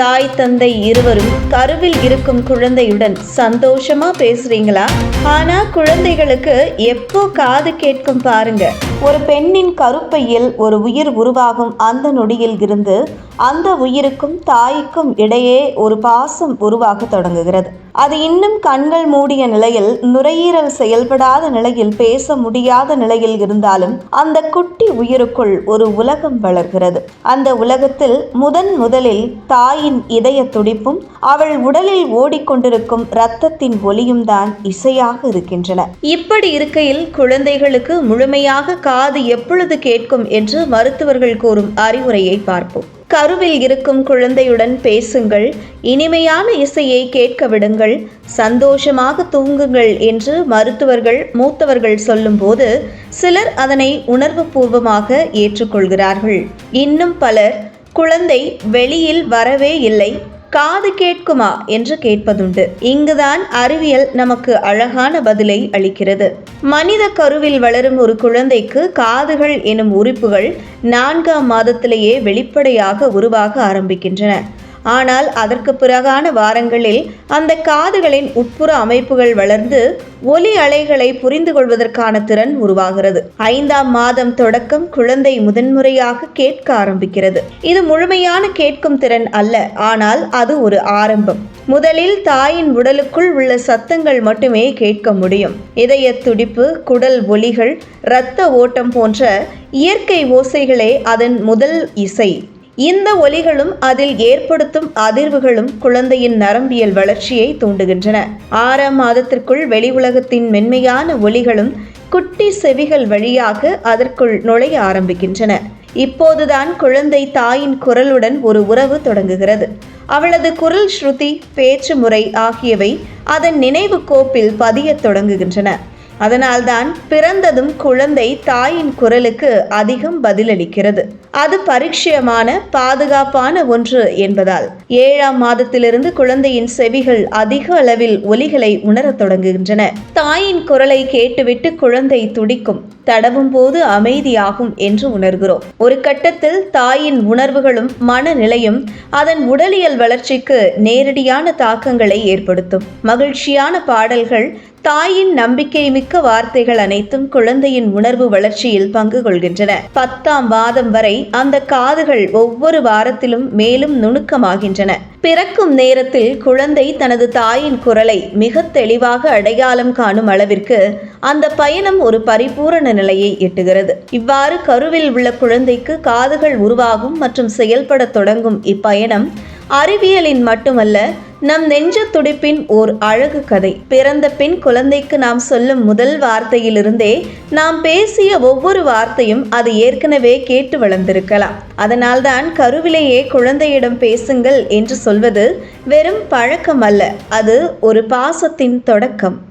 தாய் தந்தை இருவரும் கருவில் இருக்கும் குழந்தையுடன் சந்தோஷமா பேசுறீங்களா? ஆனா குழந்தைகளுக்கு எப்போ காது கேட்கும் பாருங்க. ஒரு பெண்ணின் கருப்பையில் ஒரு உயிர் உருவாகும் அந்த நொடியில் இருந்து அந்த உயிருக்கும் தாய்க்கும் இடையே ஒரு பாசம் உருவாக தொடங்குகிறது. அது இன்னும் கண்கள் மூடிய நிலையில் நுரையீரல் செயல்படாத நிலையில் பேச முடியாத நிலையில் இருந்தாலும் அந்த குட்டி உயிருக்குள் ஒரு உலகம் வளர்கிறது. அந்த உலகத்தில் முதன் முதலில் தாயின் இதய துடிப்பும் அவள் உடலில் ஓடிக்கொண்டிருக்கும் இரத்தத்தின் ஒலியும் தான் இசையாக இருக்கின்றன. இப்படி இருக்கையில் குழந்தைகளுக்கு முழுமையாக காது எப்பொழுது கேட்கும் என்று மருத்துவர்கள் கூறும் அறிவுரையை பார்ப்போம். கருவில் இருக்கும் குழந்தையுடன் பேசுங்கள் இனிமையான இசையை கேட்க விடுங்கள் சந்தோஷமாக தூங்குங்கள் என்று மருத்துவர்கள் மூத்தவர்கள் சொல்லும்போது சிலர் அதனை உணர்வுபூர்வமாக ஏற்றுக்கொள்கிறார்கள். இன்னும் பலர் குழந்தை வெளியில் வரவே இல்லை. காது கேட்குமா என்று கேட்பதுண்டு. இங்குதான் அறிவியல் நமக்கு அழகான பதிலை அளிக்கிறது. மனித கருவில் வளரும் ஒரு குழந்தைக்கு காதுகள் எனும் உறுப்புகள் நான்காம் மாதத்திலேயே வெளிப்படையாக உருவாக ஆரம்பிக்கின்றன. ஆனால் அதற்கு பிறகான வாரங்களில் அந்த காதுகளின் உட்புற அமைப்புகள் வளர்ந்து ஒலி அலைகளை புரிந்து கொள்வதற்கான திறன் உருவாகிறது. ஐந்தாம் மாதம் தொடக்கம் குழந்தை முதன்முறையாக கேட்க ஆரம்பிக்கிறது. இது முழுமையான கேட்கும் திறன் அல்ல ஆனால் அது ஒரு ஆரம்பம். முதலில் தாயின் உடலுக்குள் உள்ள சத்தங்கள் மட்டுமே கேட்க முடியும். இதய துடிப்பு குடல் ஒலிகள் இரத்த ஓட்டம் போன்ற இயற்கை ஓசைகளே அதன் முதல் இசை. இந்த ஒலிகளும் அதில் ஏற்படுத்தும் அதிர்வுகளும் குழந்தையின் நரம்பியல் வளர்ச்சியை தூண்டுகின்றன. ஆறாம் மாதத்திற்குள் வெளி உலகத்தின் மென்மையான ஒலிகளும் குட்டி செவிகள் வழியாக அதற்குள் நுழைய ஆரம்பிக்கின்றன. இப்போதுதான் குழந்தை தாயின் குரலுடன் ஒரு உறவு தொடங்குகிறது. அவளது குரல் ஸ்ருதி பேச்சு முறை ஆகியவை அதன் நினைவு கோப்பில் பதியத் தொடங்குகின்றன. அதனால்தான் பிறந்ததும் குழந்தை தாயின் குரலுக்கு அதிகம் பதிலளிக்கிறது. அது பரிட்சயமான பாதுகாப்பான ஒன்று என்பதால். ஏழாம் மாதத்திலிருந்து குழந்தையின் செவிகள் அதிக அளவில் ஒலிகளை உணரத் தொடங்குகின்றன. தாயின் குரலை கேட்டுவிட்டு குழந்தை துடிக்கும். தடவும் போது அமைதியாகும் என்று உணர்கிறோம். ஒரு கட்டத்தில் தாயின் உணர்வுகளும் மனநிலையும் அதன் உடலியல் வளர்ச்சிக்கு நேரடியான தாக்கங்களை ஏற்படுத்தும். மகிழ்ச்சியான பாடல்கள் தாயின் நம்பிக்கை மிக்க வார்த்தைகள் அனைத்தும் குழந்தையின் உணர்வு வளர்ச்சியில் பங்கு கொள்கின்றன பத்தாம் வாதம் வரை அந்த காதுகள் ஒவ்வொரு வாரத்திலும் மேலும் நுணுக்கமாகின்றன. பிறக்கும் நேரத்தில் குழந்தை தனது தாயின் குரலை மிக தெளிவாக அடையாளம் காணும் அளவிற்கு அந்த பயணம் ஒரு பரிபூரண நிலையை எட்டுகிறது. இவ்வாறு கருவில் உள்ள குழந்தைக்கு காதுகள் உருவாகும் மற்றும் செயல்பட தொடங்கும் இப்பயணம் அறிவியலின் மட்டுமல்ல நம் நெஞ்ச துடிப்பின் ஓர் அழகு கதை. பிறந்த பின் குழந்தைக்கு நாம் சொல்லும் முதல் வார்த்தையிலிருந்தே நாம் பேசிய ஒவ்வொரு வார்த்தையும் அது ஏற்கனவே கேட்டு வளர்ந்திருக்கலாம். அதனால்தான் கருவிலேயே குழந்தையிடம் பேசுங்கள் என்று சொல்வது வெறும் பழக்கம் அல்ல அது ஒரு பாசத்தின் தொடக்கம்.